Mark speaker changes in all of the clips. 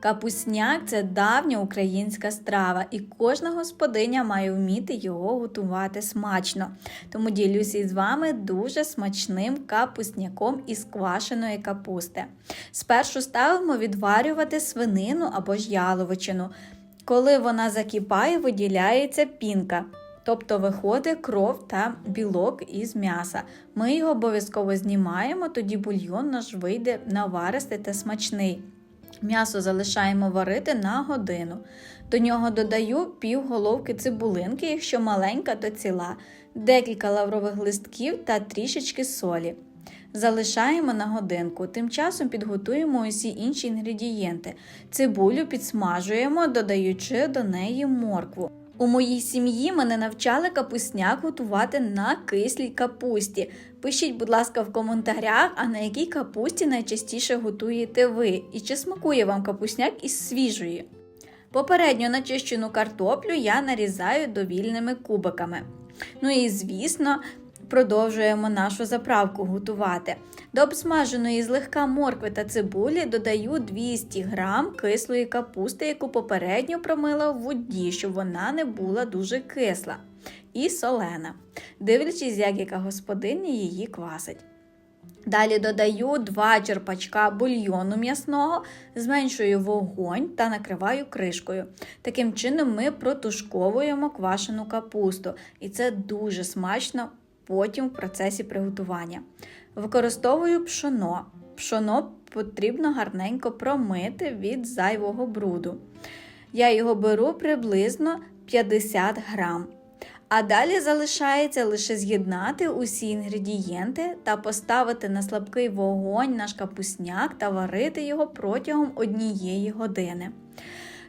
Speaker 1: Капусняк це давня українська страва, і кожна господиня має вміти його готувати смачно. Тому ділюся із вами дуже смачним капусняком із квашеної капусти. Спершу ставимо відварювати свинину або ж яловичину. Коли вона закипає, виділяється пінка. Тобто виходить кров та білок із м'яса. Ми його обов'язково знімаємо, тоді бульйон наш вийде наваристий та смачний. М'ясо залишаємо варити на годину. До нього додаю пів головки цибулинки, якщо маленька, то ціла, декілька лаврових листків та трішечки солі. Залишаємо на годинку. Тим часом підготуємо усі інші інгредієнти. Цибулю підсмажуємо, додаючи до неї моркву. У моїй сім'ї мене навчали капусняк готувати на кислій капусті. Пишіть, будь ласка, в коментарях, а на якій капусті найчастіше готуєте ви, і чи смакує вам капусняк із свіжої. Попередньо начищену картоплю я нарізаю довільними кубиками. Ну і звісно, продовжуємо нашу заправку готувати. До обсмаженої злегка моркви та цибулі додаю 200 г кислої капусти, яку попередньо промила в воді, щоб вона не була дуже кисла і солена, дивлячись, як яка господиня її квасить. Далі додаю 2 черпачка бульйону м'ясного, зменшую вогонь та накриваю кришкою. Таким чином ми протушковуємо квашену капусту, і це дуже смачно потім в процесі приготування. Використовую пшоно. Пшоно потрібно гарненько промити від зайвого бруду. Я його беру приблизно 50 грам. А далі залишається лише з'єднати усі інгредієнти та поставити на слабкий вогонь наш капусняк та варити його протягом однієї години.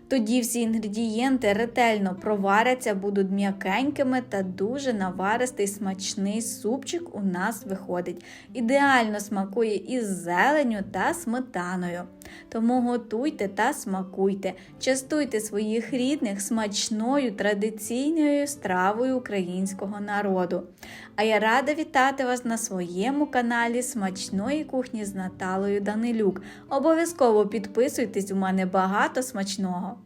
Speaker 1: Тоді всі інгредієнти ретельно проваряться, будуть м'якенькими та дуже наваристий смачний супчик у нас виходить. Ідеально смакує із зеленю та сметаною. Тому готуйте та смакуйте, частуйте своїх рідних смачною традиційною стравою українського народу. А я рада вітати вас на своєму каналі Смачної кухні з Наталою Данилюк. Обов'язково підписуйтесь, у мене багато смачного.